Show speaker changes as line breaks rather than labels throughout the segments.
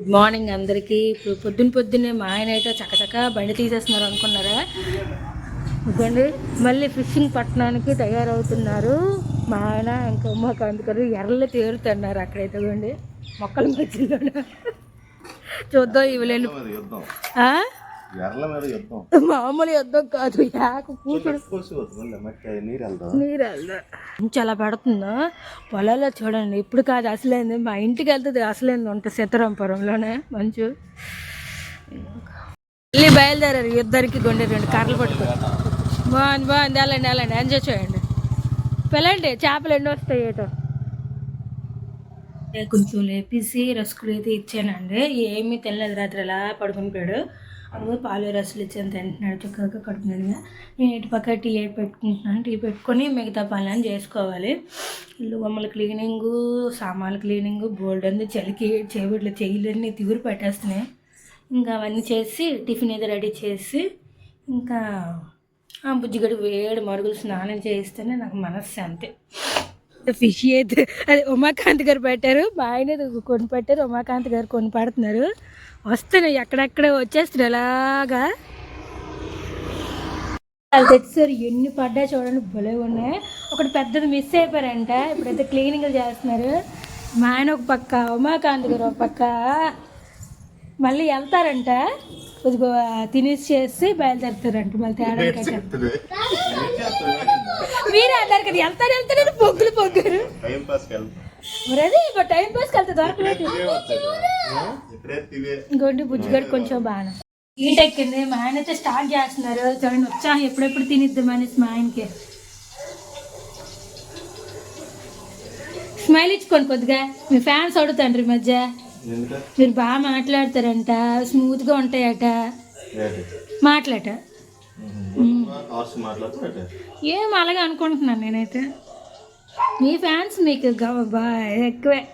Good morning అందరికీ. ఇప్పుడు పొద్దున్న పొద్దున్నే మా ఆయన అయితే చకచక బండి తీసేస్తున్నారు అనుకున్నారా? ఇదిగోండి మళ్ళీ ఫిషింగ్ పట్టణానికి తయారవుతున్నారు. మా ఆయన ఇంకా ఉమాకాంత్ గారు ఎర్రలు తేరుతున్నారు అక్కడైతే ఇదిగోండి. మొక్కల మధ్యలో చూద్దాం ఇవ్వలేను
మీద యుద్ధం.
మామూలు యుద్ధం కాదు యాక కూతురు.
నీరు వెళ్దాం?
వెళ్దా చాలా పెడుతుందా? పొలాల్లో చూడండి ఇప్పుడు కాదు అసలేంది మా ఇంటికి వెళ్తుంది అసలేంది ఉంటుంది సీతారాంపురంలోనే మంచు. మళ్ళీ బయలుదేరారు ఇద్దరికి గుండె రెండు కర్రలు పట్టుకొని. బాగుంది బాగుంది వెళ్ళండి వెళ్ళండి ఎంజాయ్ చేయండి. పిల్లండి చేపలు ఎన్ని వస్తాయి ఏటో? కొంచెం లేపేసి రసుకులు అయితే ఇచ్చానండి. ఏమీ తినలేదు రాత్రి అలా పడుకుని అడుగు పాలు రసలు ఇచ్చేంత తింటున్నాడు చక్కగా కడుపునగా నేను ఇటు పక్క టీ పెట్టుకుంటున్నాను టీ పెట్టుకొని మిగతా పనులను చేసుకోవాలి. ఇల్లు బొమ్మల క్లీనింగు సామాన్లు క్లీనింగు బోల్డ్ అంది చలికి చేపట్ల చెయ్యలన్నీ తిగురు పెట్టేస్తున్నాయి. ఇంకా అవన్నీ చేసి టిఫిన్ అయితే రెడీ చేసి ఇంకా ఆ బుజ్జిగడి వేడి మరుగులు స్నానం చేయిస్తేనే నాకు మనశ్శాంతి ఫిష్ అయితే అదే ఉమాకాంత్ గారు పెట్టారు. మా ఆయన కొని పెట్టారు. ఉమాకాంత్ గారు కొని పడుతున్నారు. వస్తున్నాయి. ఎక్కడెక్కడ వచ్చేస్తున్నాయి. అలాగా వాళ్ళు తెచ్చారు ఎన్ని పడ్డా చూడండి. భలే ఉన్నాయి. ఒకటి పెద్దది మిస్ అయిపోయారంట. ఇప్పుడైతే క్లీనింగ్లు చేస్తున్నారు. మా ఆయన ఒక పక్క ఉమాకాంత్ గారు ఒక పక్క. మళ్ళీ వెళ్తారంట. తినేసి చేసి బయలుదేరుతారంట మళ్ళీ తేడా మీరే అన్నారు కదా వెళ్తారు వెళ్తారు? పొగ్గులు పొగ్గురు
పాస్
ఇప్పుడు టైం పాస్కి వెళ్తే దొరకలేదు ఇంకోటి బుజ్జిగడు కొంచెం బాగా ఈట ఎక్కింది మా ఆయన అయితే స్టార్ట్ చేస్తున్నారు. చూడండి ఉత్సాహం ఎప్పుడెప్పుడు తినిద్దాం అనేసి మా ఆయనకి. స్మైల్ ఇచ్చుకోండి కొద్దిగా. మీ ఫ్యాన్స్ అడుగుతాండ్రు మధ్య. మీరు బాగా మాట్లాడతారంట స్మూత్గా ఉంటాయట. మాట్లాట. ఏం అలాగే అనుకుంటున్నాను నేనైతే. మీ ఫ్యాన్స్ మీకు ఎక్కువే.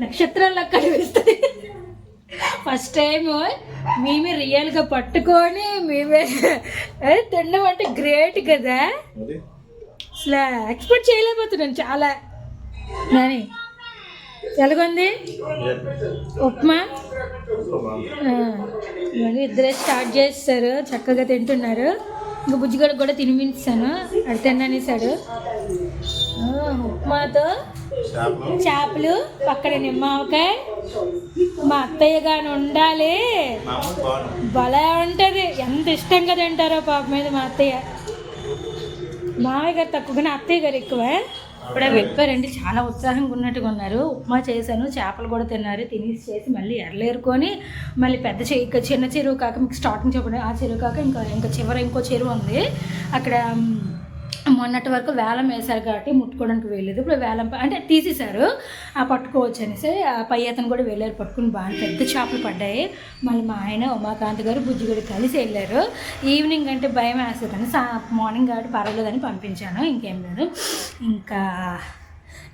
నక్షత్రాల్లో కనిపిస్తాయి. ఫస్ట్ టైం మేమే రియల్గా పట్టుకొని మేమే తినడం అంటే గ్రేట్ కదా?
మరి?
అసలు ఎక్స్పెక్ట్ చేయలేకపోతున్నాను చాలా. నాని ఎలాగుంది? ఉప్మా? ఇవన్నీ ఇద్దరే స్టార్ట్ చేస్తారు చక్కగా తింటున్నారు. ఇంకా బుజ్జిగడికి కూడా తినిపించాను అది తిన్ననేసాడు ఉప్మాతో
చేపలు?
చేపలు పక్కన నిమ్మకాయ మా అత్తయ్య గాని ఉండాలి. భలే ఉంటుంది. ఎంత ఇష్టంగా తింటారో పాప మీద మా అత్తయ్య. మామయ్య గారు తక్కువగానే అత్తయ్య గారు ఎక్కువ. ఇప్పుడే వెళ్ళిపోయారండి చాలా ఉత్సాహంగా ఉన్నట్టుగా ఉన్నారు. ఉప్మా చేశాను. చేపలు కూడా తిన్నారు. తినేసి చేసి మళ్ళీ ఎర్రలేరుకొని మళ్ళీ పెద్ద ఇంకా చిన్న చెరువు కాక మీకు స్టార్టింగ్ చెప్పండి. ఆ చెరువు కాక ఇంకా ఇంకా చివర ఇంకో చెరువు ఉంది. అక్కడ మొన్నటి వరకు వేలం వేశారు కాబట్టి ముట్టుకోవడానికి వెళ్ళలేదు ఇప్పుడు వేలం అంటే తీసేశారు. ఆ పట్టుకోవచ్చు అనేసి ఆ పై అతను కూడా వెళ్ళారు పట్టుకుని బాగా పెద్ద చేపలు పడ్డాయి. మళ్ళీ మా ఆయన ఉమాకాంత్ గారు బుజ్జిగడి కలిసి వెళ్ళారు. ఈవినింగ్ అంటే భయం వేస్తుందని సా మార్నింగ్ కాబట్టి పర్వాలేదని పంపించాను. ఇంకేం లేదు. ఇంకా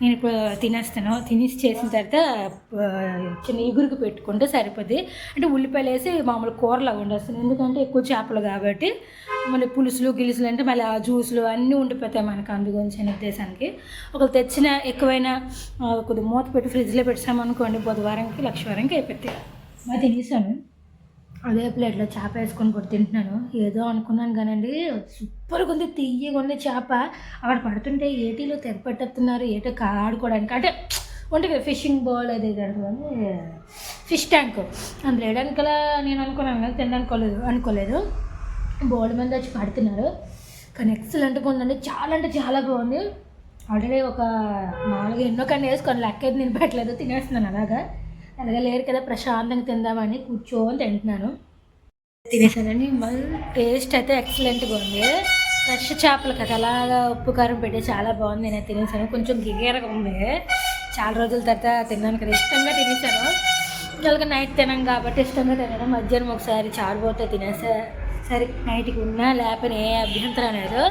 నేను ఇప్పుడు తినేస్తాను. తినేసి చేసిన తర్వాత చిన్న ఇగురుకు పెట్టుకుంటే సరిపోద్ది. అంటే ఉల్లిపాయలు వేసి మామూలు కూరలాగా వండేస్తాను. ఎందుకంటే ఎక్కువ చేపలు కాబట్టి మళ్ళీ పులుసులు గిలుసులు అంటే మళ్ళీ ఆ జ్యూసులు అన్నీ ఉండిపోతాయి మనకు అందుగురించి అనే ఉద్దేశానికి. ఒకరు తెచ్చిన ఎక్కువైనా కొద్ది కొద్దిగా మూత పెట్టి ఫ్రిడ్జ్లో పెట్టామనుకోండి బుధవారంకి లక్షవారంకి అయిపోతాయి మా తినేసాను. అదే ప్లేట్లో చేప వేసుకొని కూడా తింటున్నాను. ఏదో అనుకున్నాను కానండి సూపర్గా ఉంది తీయగా ఉంది చేప. అక్కడ పడుతుంటే ఏటీలో తెరపెట్టేస్తున్నారు ఏటో ఆడుకోవడానికి అంటే ఉంటుంది ఫిషింగ్ బౌల్ అది ఇది ఫిష్ ట్యాంక్ అందులో వేయడానికలా నేను అనుకున్నాను కానీ తినడానికోలేదు అనుకోలేదు. బౌల్ మీద వచ్చి పడుతున్నారు. కానీ ఎక్సలెంట్గా ఉందండి చాలా అంటే చాలా బాగుంది. ఆల్రెడీ ఒక నాలుగు ఎన్నో కన్నా వేసుకొని లెక్క అయితే నేను పెట్టలేదు తినేస్తున్నాను అలాగా. అలాగే లేరు కదా ప్రశాంతంగా తిందామని కూర్చోని తింటున్నాను. తినేసానండి. మళ్ళీ టేస్ట్ అయితే ఎక్సలెంట్గా ఉంది. ఫ్రెష్ చేపలు కదా అలాగా ఉప్పు కారం పెట్టి చాలా బాగుంది నేను తినేసాను. కొంచెం గిగేరగా ఉంది. చాలా రోజుల తర్వాత తిన్నాను కదా ఇష్టంగా తినేసాను. ఇలాగ నైట్ తినాం కాబట్టి ఇష్టంగా తినడం మధ్యాహ్నం ఒకసారి చారు పోతే తినేసా సరే నైట్కి ఉన్నా లేకపోయినా ఏ అభ్యంతరం లేదు.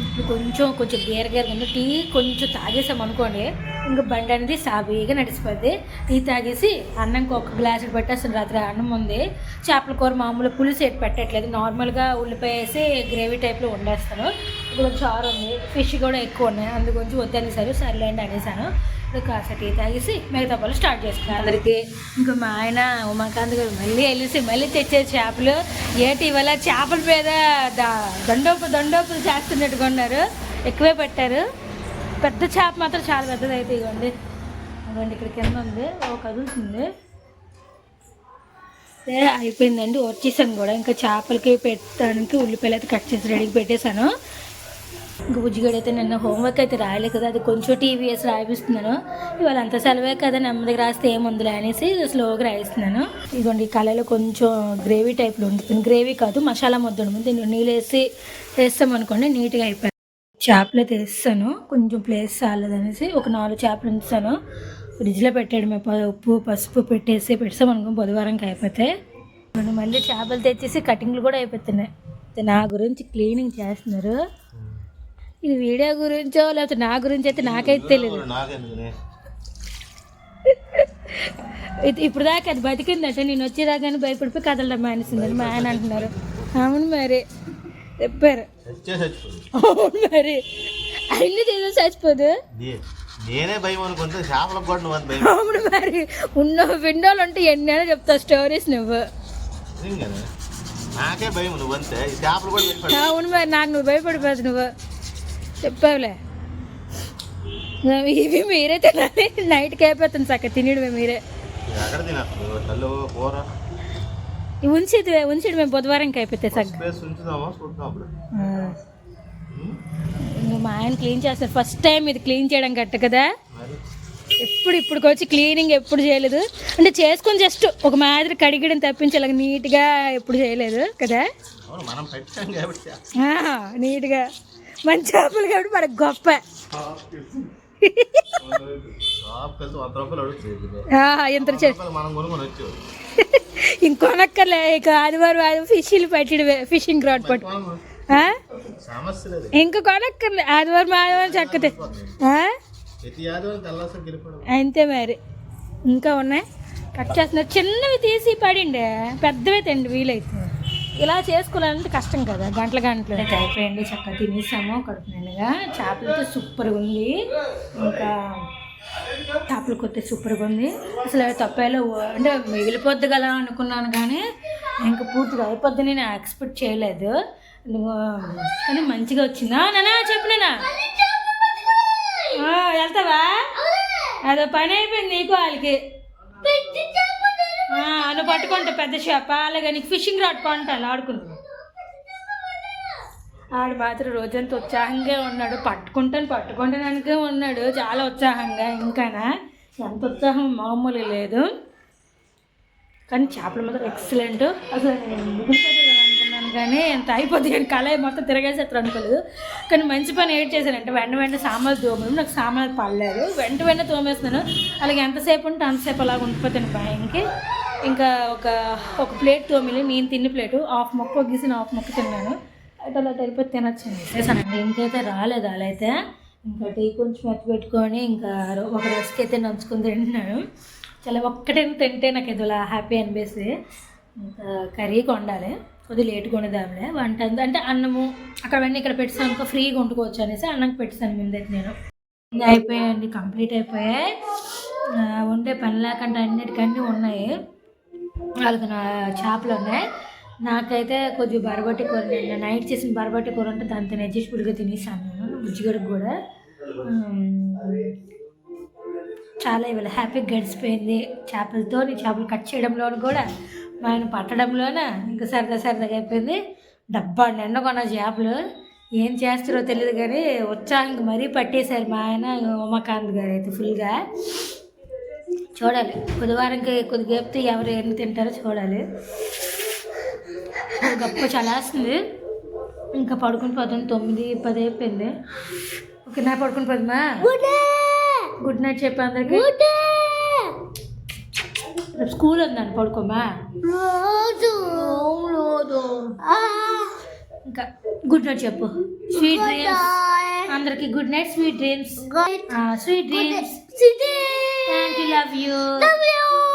ఇప్పుడు కొంచెం కొంచెం గేర్ గేరగా ఉంది. టీ కొంచెం తాగేసాం అనుకోండి ఇంకా బండి అనేది సాబీగా నడిచిపోద్ది. టీ తాగేసి అన్నంకి ఒక గ్లాసు పెట్టేస్తాను రాత్రి అన్నం ఉంది. చేపల కూర మామూలు పులుసు ఏది పెట్టట్లేదు. నార్మల్గా ఉల్లిపాయ వేసి గ్రేవీ టైప్లో వండేస్తాను. ఇప్పుడు కొంచెం చారు ఉంది. ఫిష్ కూడా ఎక్కువ ఉన్నాయి. అందు కొంచెం వద్దనేసారు. సర్లేండి అనేసాను. ఇప్పుడు కాస్త టీ తాగేసి మిగతా పనులు స్టార్ట్ చేసుకున్నాను అందరికి ఇంకా మా ఆయన ఉమాకాంత్ గారు మళ్ళీ వెళ్ళేసి మళ్ళీ తెచ్చే చేపలు ఏటి ఇవాళ చేపల మీద దండోపు దండోపులు చేస్తున్నట్టుగా ఉన్నారు ఎక్కువే పెట్టారు. పెద్ద చేప మాత్రం చాలా పెద్దది అయితే ఇవ్వండి ఇవ్వండి ఇక్కడ కింద ఉంది. ఓ కదులుతుంది. ఏ, అయిపోయిందండి. వచ్చేసాను కూడా. ఇంకా చేపలకి పెట్టడానికి ఉల్లిపాయలు అయితే కట్ చేసి రెడీకి పెట్టేశాను. బుజ్జిగడ అయితే నిన్న హోంవర్క్ అయితే రాయలేదు కదా అది కొంచెం టీవీఎస్ రాయిస్తున్నాను ఇవాళ అంత సెలవే కదా నెమ్మదిగా రాస్తే ఏముందిలే అనేసి స్లోగా రాయిస్తున్నాను. ఇదిగోండి ఈ కళలో కొంచెం గ్రేవీ టైప్లో ఉంటుంది. గ్రేవీ కాదు మసాలా ముద్ద ఉంటుంది. దీన్ని నీళ్ళు వేసి వేస్తాం అనుకోండి నీట్గా అయిపోయింది చేపలు అయితే వేస్తాను. కొంచెం ప్లేస్ చాలదనేసి ఒక నాలుగు చేపలు ఉంచాను ఫ్రిడ్జ్లో పెట్టాడు మేము ఉప్పు పసుపు పెట్టేసి పెట్టాం అనుకో బుధవారంకి అయిపోతే మనం మళ్ళీ చేపలు తెచ్చేసి కటింగ్లు కూడా అయిపోతున్నాయి. నా గురించి క్లీనింగ్ చేస్తున్నారు. ఇది వీడియో గురించో లేకపోతే నా గురించి అయితే నాకైతే తెలియదు ఇప్పుడు దాకా అది బతికిందట. నేను వచ్చేదాకానే భయపడిపోయి కదలడం మానేసిందని మా ఆయన అంటున్నారు. అవును మరి. చెప్పారు. అవును మరి. అన్ని తీసి చచ్చిపోదు.
నేనే భయం అనుకుంటే చేపలకు కూడా నువ్వు అంత భయం.
అవును మరి. ఉన్న విండోలు ఉంటే ఎన్నైనా చెప్తావు స్టోరీస్ నువ్వు.
నాకే భయం నువ్వు అంతే. చేపలు కూడా
అవును మరి నాకు నువ్వు భయపడిపోదు నువ్వు. చెప్పావులే. ఇవి మీరే తినాలి. నైట్కి అయిపోతుంది చక్క తినడమే మీరే. ఉంచిది ఉంచిడు మేము బుధవారంకి అయిపోతే? ఇంకా మా ఆయన క్లీన్ చేస్తారు. ఫస్ట్ టైం ఇది క్లీన్ చేయడం కట్ట కదా? ఎప్పుడు ఇప్పుడు వచ్చి క్లీనింగ్ ఎప్పుడు చేయలేదు. అంటే చేసుకొని జస్ట్ ఒక మాదిరి కడిగడం తప్పించి అలాగ నీట్గా ఎప్పుడు చేయలేదు కదా?
అవును మనం పెట్టాం
చేపలు కాబట్టి మనకు గొప్ప. ఎంత ఇంకొనక్కర్లే ఇక ఆదివారం ఆదివారం ఫిష్లు పెట్టడమే ఫిషింగ్ రాడ్ పట్టు. ఇంకా కొనక్కర్లే ఆదివారం ఆదివారం చక్కతే. అంతే మరి. ఇంకా ఉన్నాయి? కట్ చేస్తున్నారు చిన్నవి తీసి పడిండే పెద్దవే తిండి వీలైతే. ఇలా చేసుకోవాలంటే కష్టం కదా గంటల గంటలు. అయిపోయింది చక్కగా తినేసాము కడుపు నిండుగా చేపలతో సూపర్గా ఉంది. ఇంకా చేపల కొత్త సూపర్గా ఉంది. అసలు తప్పేలో అంటే మిగిలిపోద్ది కదా అనుకున్నాను కానీ ఇంకా పూర్తిగా అయిపోద్ది నేను ఎక్స్పెక్ట్ చేయలేదు. కానీ మంచిగా వచ్చిందా? నానా చెప్పినా వెళ్తావా? అదో పని అయిపోయింది నీకు వాళ్ళకి. నువ్వు పట్టుకుంటా పెద్ద చేప. అలాగే నీకు ఫిషింగ్ రాడ్ కొంటాను ఆడుకుంటా ఆడు మాత్రం రోజంతా ఉత్సాహంగా ఉన్నాడు. పట్టుకుంటాను పట్టుకుంటానికే ఉన్నాడు. చాలా ఉత్సాహంగా. ఇంకానా? ఎంత ఉత్సాహం? మామూలు లేదు. కానీ చేపల మాత్రం ఎక్సలెంట్ అసలు నేను అనుకున్నాను కానీ ఎంత అయిపోతుంది కానీ కళాయి మొత్తం తిరగేసేస్తారు అనుకోలేదు. కానీ మంచి పని ఏడ్ చేశానంటే వెంట వెంట సామాన్లు తోమడం. నాకు సామాన్లు పడలేదు. వెంట వెంట తోమేస్తున్నాను. అలాగే ఎంతసేపు ఉంటే అంతసేపు అలాగ ఉండిపోతాను భయంకి ఇంకా ఒక ఒక ప్లేట్ తోమిలి నేను తిన్న ప్లేటు హాఫ్ మొక్క గీసిన హాఫ్ మొక్క తిన్నాను. అయితే అలా తెలిపి తినొచ్చు చేశానండి ఇంకైతే రాలేదు అలా అయితే. ఇంకా టీ కొంచెం అట్టు పెట్టుకొని ఇంకా ఒక రస్క్ అయితే నంచుకుని తింటున్నాను. చాలా ఒక్కటే తింటే నాకు ఏదోలా హ్యాపీ అనిపిస్తుంది. ఇంకా కర్రీ కొండాలి. కొద్దిగా లేట్గా వండుదాంలే వంట అంటే అన్నము అక్కడ ఇక్కడ పెట్టాను అనుకో ఫ్రీగా వండుకోవచ్చు అనేసి అన్నం పెట్టాను ముందైతే నేను. అయిపోయాయండి కంప్లీట్ అయిపోయాయి. వండే పని లేకుండా అన్నిటికన్నీ ఉన్నాయి. వాళ్ళకి నా చేపలు ఉన్నాయి. నాకైతే కొద్దిగా బరబట్టి కూర నైట్ చేసిన బరబట్టి కూర ఉంటే దాంతో అడ్జస్ట్ఫుల్గా తినేసాను నేను బుజ్జిగడికి కూడా. చాలా ఇవాళ హ్యాపీగా గడిచిపోయింది. చేపలతో చేపలు కట్ చేయడంలో కూడా మా ఆయన పట్టడంలోన ఇంకా సరదా సరదాగా అయిపోయింది. డబ్బా నిన్న కొన్న చేపలు. ఏం చేస్తారో తెలియదు కానీ ఉత్సాహంగా మరీ పట్టేశారు మా ఆయన ఉమాకాంత్ గారు అయితే ఫుల్గా చూడాలి. బుధవారంకి కొద్దిగా చెప్తే ఎవరు ఎన్ని తింటారో చూడాలి. గొప్ప చలాస్తుంది ఇంకా పడుకుని పోతుంది తొమ్మిది పది అయిపోయింది. ఓకే నా పడుకుని పోతుందా గుడ్ నైట్ చెప్పి అందరికి. రేపు స్కూల్ ఉందండి పడుకోమా? ఇంకా గుడ్ నైట్ చెప్పు. స్వీట్ డ్రీమ్స్ అందరికి good night sweet dreams sweet dreams And we love you.
Love you.